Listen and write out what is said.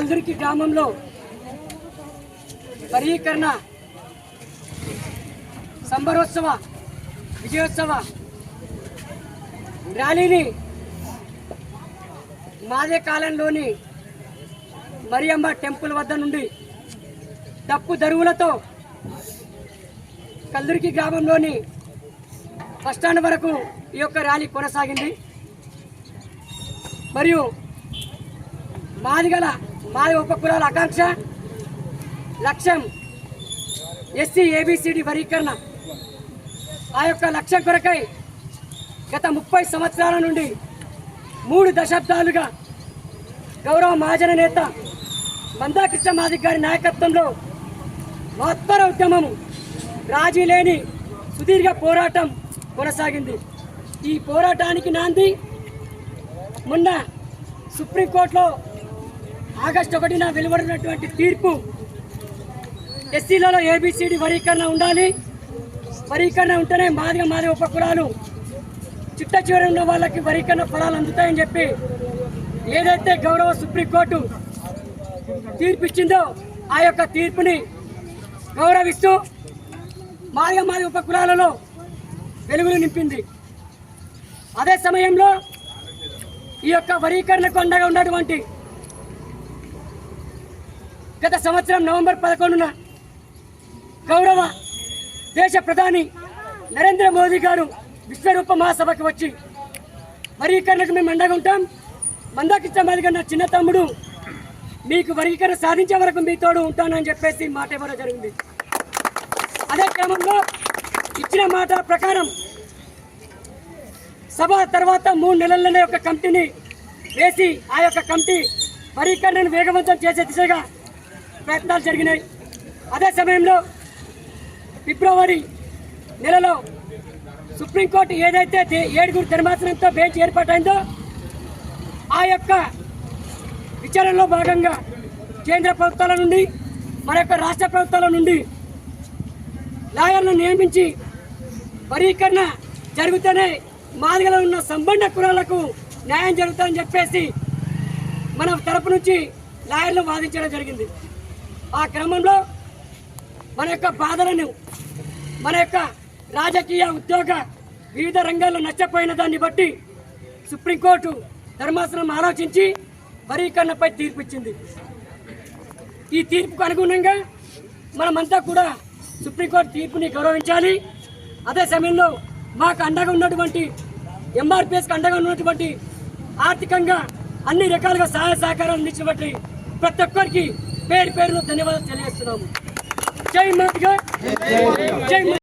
కల్దురికి గ్రామంలో వరీకరణ సంబరోత్సవ విజయోత్సవ ర్యాలీని మాదే కాలంలోని మరియమ్మ టెంపుల్ వద్ద నుండి తప్పు దరువులతో కల్దురికి గ్రామంలోని బస్టాండ్ వరకు ఈ యొక్క ర్యాలీ కొనసాగింది. మరియు మాదిగల మా ఉప ఉపకులాల ఆకాంక్ష. లక్ష్యం ఎస్సీ ఏబిసిడి వర్గీకరణ. ఆ యొక్క లక్ష్యం కొరకై గత ముప్పై సంవత్సరాల నుండి మూడు దశాబ్దాలుగా గౌరవ మహాజన నేత మందాకృష్ణ మాదిక్ గారి నాయకత్వంలో మహత్తర ఉద్యమము రాజీ లేని సుదీర్ఘ పోరాటం కొనసాగింది. ఈ పోరాటానికి నాంది మొన్న సుప్రీంకోర్టులో ఆగస్టు ఒకటిన వెలువడినటువంటి తీర్పు. ఎస్సీలలో ఏబిసిడి వరీకరణ ఉండాలి. వరీకరణ ఉంటేనే మాదిగ మాదిగ ఉపకులాలు చిట్ట చివరి ఉన్న వాళ్ళకి వరీకరణ ఫలాలు అందుతాయని చెప్పి ఏదైతే గౌరవ సుప్రీంకోర్టు తీర్పు ఇచ్చిందో ఆ యొక్క తీర్పుని గౌరవిస్తూ మాదిగ మాదిగ ఉపకులాలలో వెలుగులు నింపింది. అదే సమయంలో ఈ యొక్క వరీకరణకు అండగా ఉన్నటువంటి గత సంవత్సరం నవంబర్ పదకొండున గౌరవ దేశ ప్రధాని నరేంద్ర మోదీ గారు విశ్వరూప మహాసభకు వచ్చి వర్గీకరణకు మేము అండగా ఉంటాం. మందాకిష్ట మాది చిన్న తమ్ముడు మీకు వర్గీకరణ సాధించే వరకు మీతోడు ఉంటానని చెప్పేసి మాట ఇవ్వడం జరిగింది. అదే క్రమంలో ఇచ్చిన మాట ప్రకారం సభ తర్వాత మూడు నెలల్లోనే ఒక కమిటీని వేసి ఆ యొక్క కమిటీ వర్గీకరణను వేగవంతం చేసే దిశగా ప్రయత్నాలు జరిగినాయి. అదే సమయంలో ఫిబ్రవరి నెలలో సుప్రీంకోర్టు ఏదైతే ఏడుగురు ధర్మాసనంతో బెంచ్ ఏర్పాటైందో ఆ యొక్క విచారణలో భాగంగా కేంద్ర ప్రభుత్వాల నుండి మన యొక్క రాష్ట్ర ప్రభుత్వాల నుండి లాయర్లను నియమించి వరీకరణ జరుగుతూనే మాదిగలో ఉన్న సంబంధ కులాలకు న్యాయం జరుగుతుందని చెప్పేసి మన తరపు నుంచి లాయర్లు వాదించడం జరిగింది. ఆ క్రమంలో మన యొక్క బాధలను మన యొక్క రాజకీయ ఉద్యోగ వివిధ రంగాల్లో నష్టపోయిన దాన్ని బట్టి సుప్రీంకోర్టు ధర్మాసనం ఆలోచించి వరీకరణపై తీర్పు ఇచ్చింది ఈ తీర్పుకు అనుగుణంగా మనమంతా కూడా సుప్రీంకోర్టు తీర్పుని గౌరవించాలి. అదే సమయంలో మాకు అండగా ఉన్నటువంటి ఎంఆర్పిఎస్కి అండగా ఉన్నటువంటి ఆర్థికంగా అన్ని రకాలుగా సహాయ సహకారాలు అందించినటువంటి ప్రతి ఒక్కరికి పేరు పేరును ధన్యవాదాలు తెలియజేస్తున్నాము. జై మాతిగా జై.